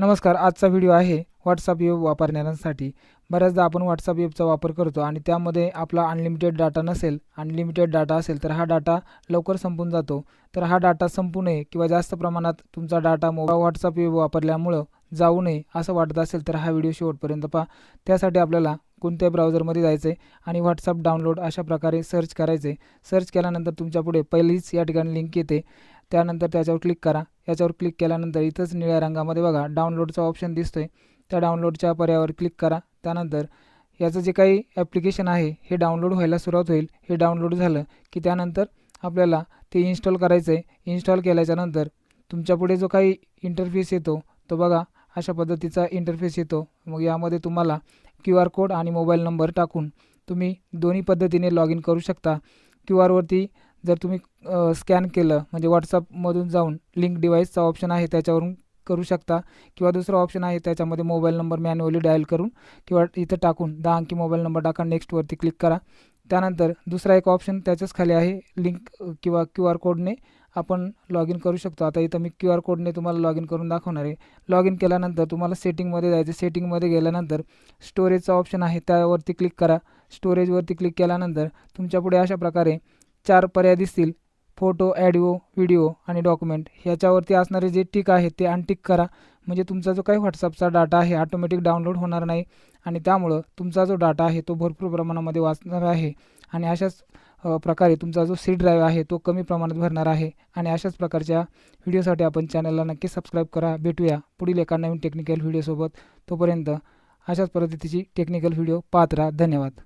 नमस्कार आजचा व्हिडिओ आहे व्हॉट्सअप वेब वापरणाऱ्यांसाठी. बऱ्याचदा आपण व्हॉट्सअप वेबचा वापर करतो आणि त्यामध्ये आपला अनलिमिटेड डाटा नसेल अनलिमिटेड डाटा असेल तर हा डाटा लवकर संपून जातो. तर हा डाटा संपू नये किंवा जास्त प्रमाणात तुमचा डाटा मोबाईल व्हॉट्सअप वेब वापरल्यामुळं जाऊ नये असं वाटत असेल तर हा व्हिडिओ शेवटपर्यंत पहा. त्यासाठी आपल्याला कोणत्या ब्राउझरमध्ये जायचं आहे आणि व्हॉट्सअप डाउनलोड अशा प्रकारे सर्च करायचे सर्च केल्यानंतर तुमच्यापुढे पहिलीच या ठिकाणी लिंक येते. त्यानंतर त्याच्यावर क्लिक करा. याच्यावर क्लिक केल्यानंतर इथंच निळ्या रंगामध्ये बघा डाउनलोडचा ऑप्शन दिसतोय. त्या डाउनलोडच्या पर्यावर क्लिक करा. त्यानंतर याचं जे काही ॲप्लिकेशन आहे हे डाउनलोड व्हायला सुरुवात होईल. हे डाउनलोड झालं की त्यानंतर आपल्याला ते इन्स्टॉल करायचं आहे इन्स्टॉल केल्याच्यानंतर तुमच्यापुढे जो काही इंटरफेस येतो तो बघा. अशा पद्धतीचा इंटरफेस येतो. मग यामध्ये तुम्हाला क्यू आर कोड आणि मोबाईल नंबर टाकून तुम्ही दोन्ही पद्धतीने लॉग इन करू शकता. क्यू आरवरती जर तुम्ही स्कॅन केलं म्हणजे व्हॉट्सअपमधून जाऊन लिंक डिव्हाइसचा ऑप्शन आहे त्याच्यावरून करू शकता किंवा दुसरा ऑप्शन आहे त्याच्यामध्ये मोबाईल नंबर मॅन्युअली डायल करून किंवा इथं टाकून दहा अंकी मोबाईल नंबर टाका नेक्स्टवरती क्लिक करा. त्यानंतर दुसरा एक ऑप्शन त्याच्याच खाली आहे. लिंक किंवा क्यू आर कोडने आपण लॉग इन करू शकतो. आता इथं मी क्यू आर कोडने तुम्हाला लॉग इन करून दाखवणार आहे. लॉग इन केल्यानंतर तुम्हाला सेटिंगमध्ये जायचं सेटिंगमध्ये गेल्यानंतर स्टोरेजचा ऑप्शन आहे. त्यावरती क्लिक करा. स्टोरेजवरती क्लिक केल्यानंतर तुमच्यापुढे अशा प्रकारे चार पर्याय दिसतील. फोटो ॲडिओ व्हिडिओ आणि डॉक्युमेंट ह्याच्यावरती असणारे जे टिक आहे ते अनटिक करा. म्हणजे तुमचा जो काही व्हॉट्सअपचा डाटा आहे ऑटोमॅटिक डाउनलोड होणार नाही आणि त्यामुळं तुमचा जो डाटा आहे तो भरपूर प्रमाणामध्ये वाचणार आहे आणि अशाच प्रकारे तुमचा जो सी ड्राईव्ह आहे तो कमी प्रमाणात भरणार आहे आणि अशाच प्रकारच्या व्हिडिओसाठी आपण चॅनलला नक्की सबस्क्राईब करा. भेटूया पुढील एका नवीन टेक्निकल व्हिडिओसोबत तोपर्यंत अशाच पद्धतीची टेक्निकल व्हिडिओ पाहत राहा. धन्यवाद.